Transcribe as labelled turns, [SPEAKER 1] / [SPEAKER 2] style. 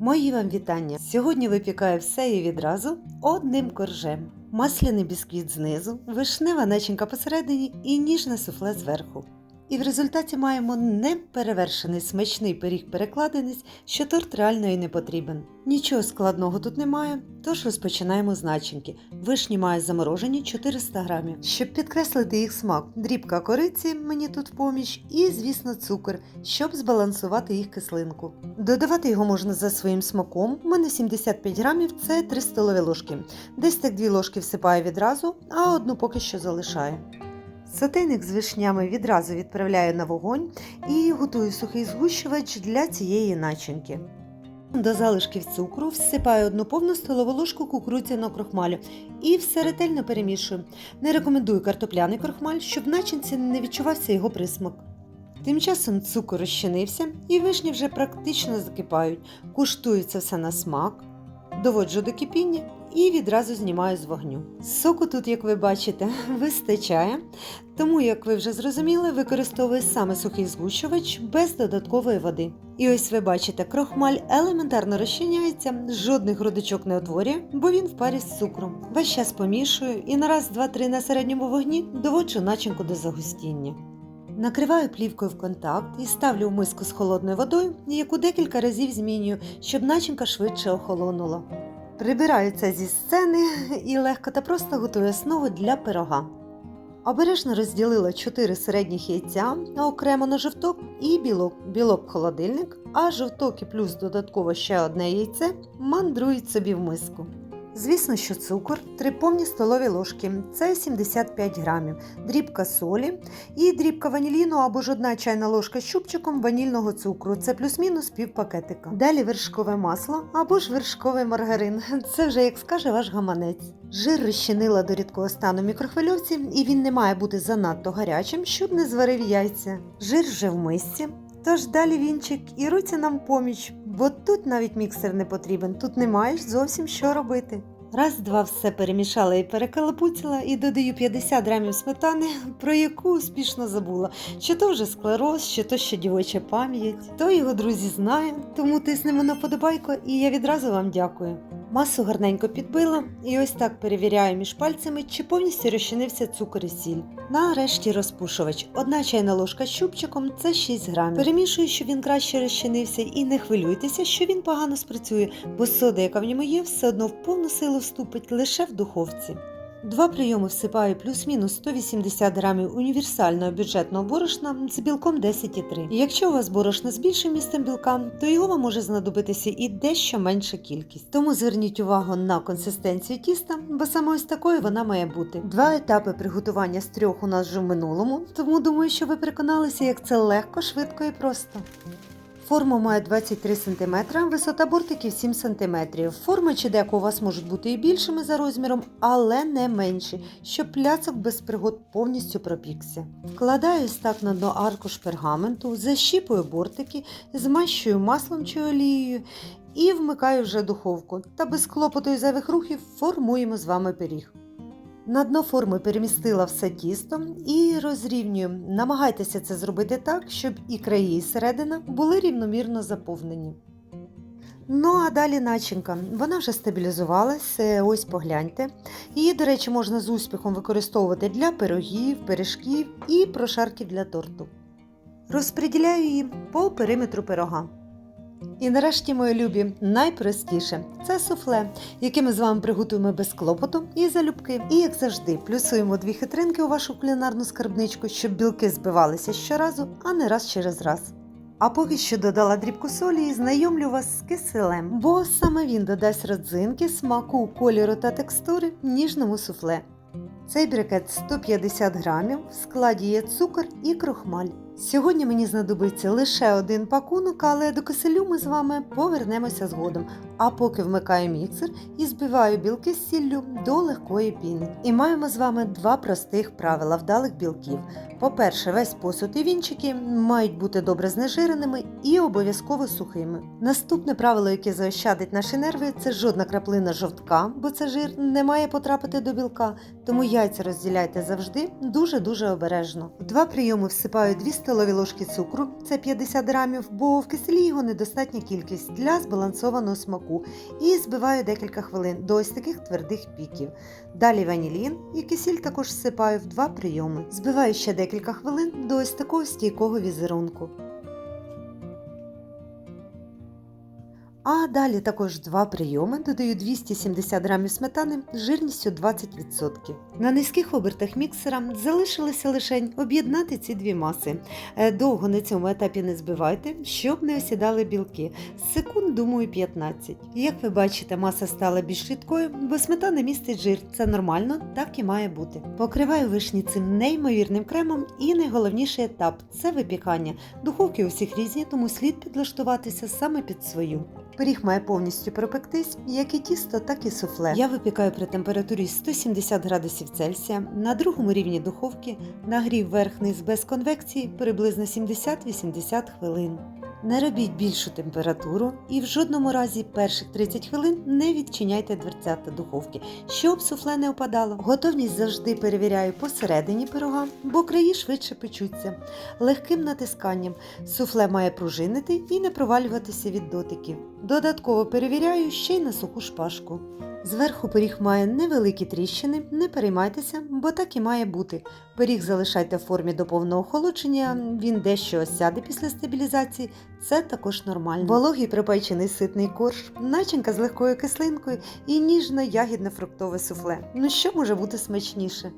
[SPEAKER 1] Мої вам вітання! Сьогодні випікаю все і відразу одним коржем. Масляний бісквіт знизу, вишнева начинка посередині і ніжне суфле зверху. І в результаті маємо неперевершений смачний пиріг перекладинець, що торт реально і не потрібен. Нічого складного тут немає, тож розпочинаємо з начинки. Вишні мають заморожені 400 грамів. Щоб підкреслити їх смак, дрібка кориці мені тут поміч і, звісно, цукор, щоб збалансувати їх кислинку. Додавати його можна за своїм смаком. У мене 75 грамів це 3 столові ложки. Десь так 2 ложки всипаю відразу, а одну поки що залишаю. Сотейник з вишнями відразу відправляю на вогонь і готую сухий згущувач для цієї начинки. До залишків цукру всипаю одну повну столову ложку кукурудзяного крохмалю і все ретельно перемішую. Не рекомендую картопляний крохмаль, щоб в начинці не відчувався його присмак. Тим часом цукор розчинився і вишні вже практично закипають. Куштую це все на смак, доводжу до кипіння і відразу знімаю з вогню. Соку тут, як ви бачите, вистачає, тому, як ви вже зрозуміли, використовую саме сухий згущувач без додаткової води. І ось ви бачите, крохмаль елементарно розчиняється, жодних грудочок не утворює, бо він в парі з цукром. Весь час помішую і на раз, два, три на середньому вогні доводжу начинку до загустіння. Накриваю плівкою в контакт і ставлю в миску з холодною водою, яку декілька разів змінюю, щоб начинка швидше охолонула. Прибираю це зі сцени і легко та просто готую основу для пирога. Обережно розділила 4 середніх яйця окремо на жовток і білок. Білок холодильник, а жовток і плюс додатково ще одне яйце мандрують собі в миску. Звісно, що цукор 3 повні столові ложки це 75 грамів, дрібка солі і дрібка ваніліну або ж одна чайна ложка з щупчиком ванільного цукру. Це плюс-мінус пів пакетика. Далі вершкове масло або ж вершковий маргарин. Це вже як скаже ваш гаманець. Жир розчинила до рідкого стану мікрохвильовці, і він не має бути занадто гарячим, щоб не зварив яйця. Жир вже в мисці. Тож далі вінчик і руці нам поміч, бо тут навіть міксер не потрібен, тут не маєш зовсім що робити. Раз, два, все перемішала і перекалапуцяла, і додаю 50 грамів сметани, про яку успішно забула. Чи то вже склероз, чи то ще дівоча пам'ять. То його друзі знає, тому тиснемо на подобайку, і я відразу вам дякую. Масу гарненько підбила і ось так перевіряю між пальцями, чи повністю розчинився цукор і сіль. Нарешті розпушувач. Одна чайна ложка з щупчиком це 6 грамів. Перемішую, щоб він краще розчинився, і не хвилюйтеся, що він погано спрацює, бо сода, яка в ньому є, все одно в повну силу вступить лише в духовці. Два прийоми всипаю плюс-мінус 180 грамів універсального бюджетного борошна з білком 10,3. І якщо у вас борошно з більшим містом білка, то його вам може знадобитися і дещо менша кількість. Тому зверніть увагу на консистенцію тіста, бо саме ось такою вона має бути. Два етапи приготування з трьох у нас вже в минулому, тому думаю, що ви переконалися, як це легко, швидко і просто. Форма має 23 см, висота бортиків 7 см. Форма чи деко у вас можуть бути і більшими за розміром, але не менші, щоб пляцок без пригод повністю пропікся. Вкладаю ось так на дно аркуш пергаменту, защіпую бортики, змащую маслом чи олією і вмикаю вже духовку. Та без клопоту і зайвих рухів формуємо з вами пиріг. На дно форми перемістила все тісто і розрівнюю. Намагайтеся це зробити так, щоб і краї, і середина були рівномірно заповнені. Ну, а далі начинка. Вона вже стабілізувалась, ось погляньте. Її, до речі, можна з успіхом використовувати для пирогів, пиріжків і прошарків для торту. Розподіляю її по периметру пирога. І нарешті, мої любі, найпростіше це суфле, яке ми з вами приготуємо без клопоту і залюбки. І як завжди, плюсуємо дві хитринки у вашу кулінарну скарбничку, щоб білки збивалися щоразу, а не раз через раз. А поки що додала дрібку солі і знайомлю вас з киселем, бо саме він додасть родзинки, смаку, кольору та текстури ніжному суфле. Цей брикет 150 грамів, в складі є цукор і крохмаль. Сьогодні мені знадобиться лише один пакунок, але до киселю ми з вами повернемося згодом. А поки вмикаю міксер і збиваю білки з сіллю до легкої піни. І маємо з вами два простих правила вдалих білків. По-перше, весь посуд і вінчики мають бути добре знежиреними і обов'язково сухими. Наступне правило, яке заощадить наші нерви, це жодна краплина жовтка, бо це жир не має потрапити до білка, тому яйця розділяйте завжди дуже-дуже обережно. В два прийоми всипаю 2 столові ложки цукру, це 50 грамів, бо в киселі його недостатня кількість для збалансованого смаку. І збиваю декілька хвилин до ось таких твердих піків. Далі ванілін і кисіль також всипаю в два прийоми. Збиваю ще декілька хвилин до ось такого стійкого візерунку. А далі також два прийоми додаю 270 грамів сметани з жирністю 20%. На низьких обертах міксера залишилося лише об'єднати ці дві маси. Е, Довго на цьому етапі не збивайте, щоб не осідали білки. Секунд, думаю, 15. Як ви бачите, маса стала більш рідкою, бо сметана містить жир. Це нормально, так і має бути. Покриваю вишні цим неймовірним кремом і найголовніший етап це випікання. Духовки у всіх різні, тому слід підлаштуватися саме під свою. Пиріг має повністю пропектись, як і тісто, так і суфле. Я випікаю при температурі 170 градусів Цельсія на другому рівні духовки, нагрів верх-низ без конвекції приблизно 70-80 хвилин. Не робіть більшу температуру і в жодному разі перших 30 хвилин не відчиняйте дверцята духовки, щоб суфле не опадало. Готовність завжди перевіряю посередині пирога, бо краї швидше печуться. Легким натисканням суфле має пружинити і не провалюватися від дотиків. Додатково перевіряю ще й на суху шпажку. Зверху пиріг має невеликі тріщини, не переймайтеся, бо так і має бути. Пиріг залишайте в формі до повного охолодження, він дещо осяде після стабілізації, це також нормально. Вологий припечений ситний корж, начинка з легкою кислинкою і ніжно ягідне фруктове суфле. Ну що може бути смачніше?